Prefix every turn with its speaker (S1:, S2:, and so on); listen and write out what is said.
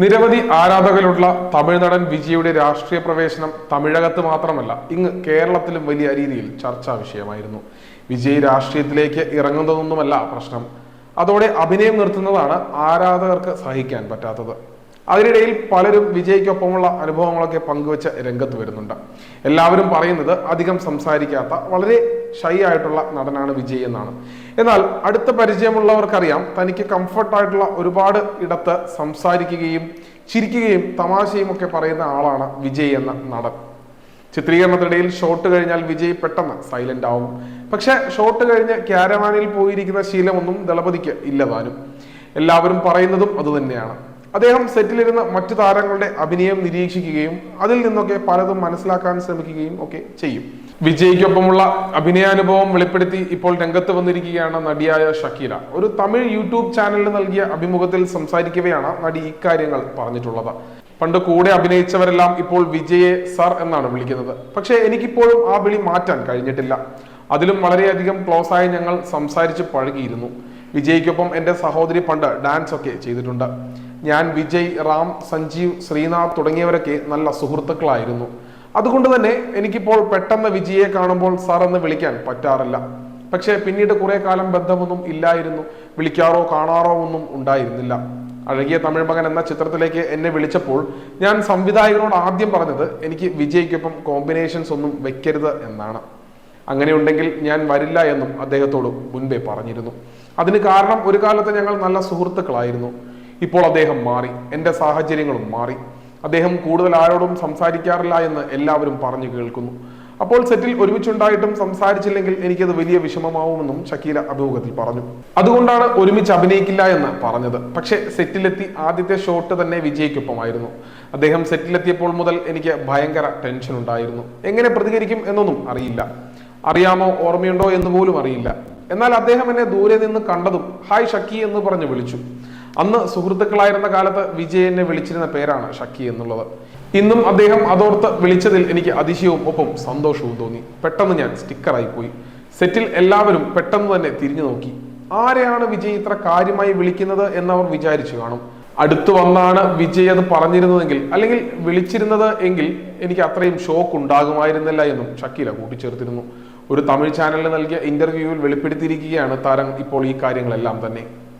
S1: നിരവധി ആരാധകരുള്ള തമിഴ് നടൻ വിജയുടെ രാഷ്ട്രീയ പ്രവേശനം തമിഴകത്ത് മാത്രമല്ല ഇങ്ങ് കേരളത്തിലും വലിയ രീതിയിൽ ചർച്ചാ വിഷയമായിരുന്നു. വിജയ് രാഷ്ട്രീയത്തിലേക്ക് ഇറങ്ങുന്നതൊന്നുമല്ല പ്രശ്നം. അതോടെ അഭിനയം നിർത്തുന്നതാണ് ആരാധകർക്ക് സഹിക്കാൻ പറ്റാത്തത്. അതിനിടയിൽ പലരും വിജയ്ക്കൊപ്പമുള്ള അനുഭവങ്ങളൊക്കെ പങ്കുവെച്ച് രംഗത്ത് വരുന്നുണ്ട്. എല്ലാവരും പറയുന്നത് അധികം സംസാരിക്കാത്ത വളരെ ഷൈ ആയിട്ടുള്ള നടനാണ് വിജയ് എന്നാണ്. എന്നാൽ അടുത്ത പരിചയമുള്ളവർക്കറിയാം തനിക്ക് കംഫർട്ടായിട്ടുള്ള ഒരുപാട് ഇടത്ത് സംസാരിക്കുകയും ചിരിക്കുകയും തമാശയും ഒക്കെ പറയുന്ന ആളാണ് വിജയ് എന്ന നടൻ. ചിത്രീകരണത്തിനിടയിൽ ഷോട്ട് കഴിഞ്ഞാൽ വിജയ് പെട്ടെന്ന് സൈലന്റ് ആവും. പക്ഷെ ഷോട്ട് കഴിഞ്ഞ് ക്യാരവാനിൽ പോയിരിക്കുന്ന ശീലമൊന്നും ദളപതിക്ക് ഇല്ലതാനും എല്ലാവരും പറയുന്നതും അതുതന്നെയാണ്. അദ്ദേഹം സെറ്റിലിരുന്ന മറ്റു താരങ്ങളുടെ അഭിനയം നിരീക്ഷിക്കുകയും അതിൽ നിന്നൊക്കെ പലതും മനസ്സിലാക്കാൻ ശ്രമിക്കുകയും ഒക്കെ ചെയ്യും. വിജയ്ക്കൊപ്പമുള്ള അഭിനയാനുഭവം വെളിപ്പെടുത്തി ഇപ്പോൾ രംഗത്ത് വന്നിരിക്കുകയാണ് നടിയായ ഷക്കീല. ഒരു തമിഴ് യൂട്യൂബ് ചാനലിന് നൽകിയ അഭിമുഖത്തിൽ സംസാരിക്കവെയാണ് നടി ഇക്കാര്യങ്ങൾ പറഞ്ഞിട്ടുള്ളത്. പണ്ട് കൂടെ അഭിനയിച്ചവരെല്ലാം ഇപ്പോൾ വിജയെ സർ എന്നാണ് വിളിക്കുന്നത്. പക്ഷേ എനിക്കിപ്പോഴും ആ വിളി മാറ്റാൻ കഴിഞ്ഞിട്ടില്ല. അതിലും വളരെയധികം ക്ലോസ് ആയി ഞങ്ങൾ സംസാരിച്ച് പഴകിയിരുന്നു. വിജയ്ക്കൊപ്പം എന്റെ സഹോദരി പണ്ട് ഡാൻസ് ഒക്കെ ചെയ്തിട്ടുണ്ട്. ഞാൻ വിജയ് റാം സഞ്ജീവ് ശ്രീനാഥ് തുടങ്ങിയവരൊക്കെ നല്ല സുഹൃത്തുക്കളായിരുന്നു. അതുകൊണ്ട് തന്നെ എനിക്കിപ്പോൾ പെട്ടെന്ന് വിജയെ കാണുമ്പോൾ സാർ എന്ന് വിളിക്കാൻ പറ്റാറില്ല. പക്ഷേ പിന്നീട് കുറെ കാലം ബന്ധമൊന്നും ഇല്ലായിരുന്നു. വിളിക്കാറോ കാണാറോ ഒന്നും ഉണ്ടായിരുന്നില്ല. അഴകിയ തമിഴ് മകൻ എന്ന ചിത്രത്തിലേക്ക് എന്നെ വിളിച്ചപ്പോൾ ഞാൻ സംവിധായകനോട് ആദ്യം പറഞ്ഞത് എനിക്ക് വിജയ്ക്കൊപ്പം കോമ്പിനേഷൻസ് ഒന്നും വെക്കരുത് എന്നാണ്. അങ്ങനെയുണ്ടെങ്കിൽ ഞാൻ വരില്ല എന്നും അദ്ദേഹത്തോട് മുൻപേ പറഞ്ഞിരുന്നു. അതിന് കാരണം ഒരു കാലത്ത് ഞങ്ങൾ നല്ല സുഹൃത്തുക്കളായിരുന്നു. ഇപ്പോൾ അദ്ദേഹം മാറി. എന്റെ സാഹചര്യങ്ങളും മാറി. അദ്ദേഹം കൂടുതൽ ആരോടും സംസാരിക്കാറില്ല എന്ന് എല്ലാവരും പറഞ്ഞു കേൾക്കുന്നു. അപ്പോൾ സെറ്റിൽ ഒരുമിച്ചുണ്ടായിട്ടും സംസാരിച്ചില്ലെങ്കിൽ എനിക്കത് വലിയ വിഷമമാവുമെന്നും ഷക്കീല അഭിമുഖത്തിൽ പറഞ്ഞു. അതുകൊണ്ടാണ് ഒരുമിച്ച് അഭിനയിക്കില്ല എന്ന് പറഞ്ഞത്. പക്ഷേ സെറ്റിലെത്തി ആദ്യത്തെ ഷോട്ട് തന്നെ വിജയ്ക്കൊപ്പമായിരുന്നു. അദ്ദേഹം സെറ്റിലെത്തിയപ്പോൾ മുതൽ എനിക്ക് ഭയങ്കര ടെൻഷൻ ഉണ്ടായിരുന്നു. എങ്ങനെ പ്രതികരിക്കും എന്നൊന്നും അറിയില്ല. അറിയാമോ ഓർമ്മയുണ്ടോ എന്ന് പോലും അറിയില്ല. എന്നാൽ അദ്ദേഹം എന്നെ ദൂരെ നിന്ന് കണ്ടതും ഹായ് ഷക്കി എന്ന് പറഞ്ഞു വിളിച്ചു. അന്ന് സുഹൃത്തുക്കളായിരുന്ന കാലത്ത് വിജയനെ വിളിച്ചിരുന്ന പേരാണ് ഷക്കി എന്നുള്ളത്. ഇന്നും അദ്ദേഹം അതോർത്ത് വിളിച്ചതിൽ എനിക്ക് അതിശയവും ഒപ്പം സന്തോഷവും തോന്നി. പെട്ടെന്ന് ഞാൻ സ്റ്റിക്കറായി പോയി. സെറ്റിൽ എല്ലാവരും പെട്ടെന്ന് തന്നെ തിരിഞ്ഞു നോക്കി. ആരെയാണ് വിജയ് ഇത്ര കാര്യമായി വിളിക്കുന്നത് എന്നവർ വിചാരിച്ചു കാണും. അടുത്തു വന്നാണ് വിജയ് അത് പറഞ്ഞിരുന്നതെങ്കിൽ അല്ലെങ്കിൽ വിളിച്ചിരുന്നത് എങ്കിൽ എനിക്ക് അത്രയും ഷോക്ക് ഉണ്ടാകുമായിരുന്നില്ല എന്നും ഷക്കീല കൂട്ടിച്ചേർത്തിരുന്നു. ഒരു തമിഴ് ചാനലിന് നൽകിയ ഇന്റർവ്യൂവിൽ വെളിപ്പെടുത്തിയിരിക്കുകയാണ് താരം ഇപ്പോൾ ഈ കാര്യങ്ങളെല്ലാം തന്നെ.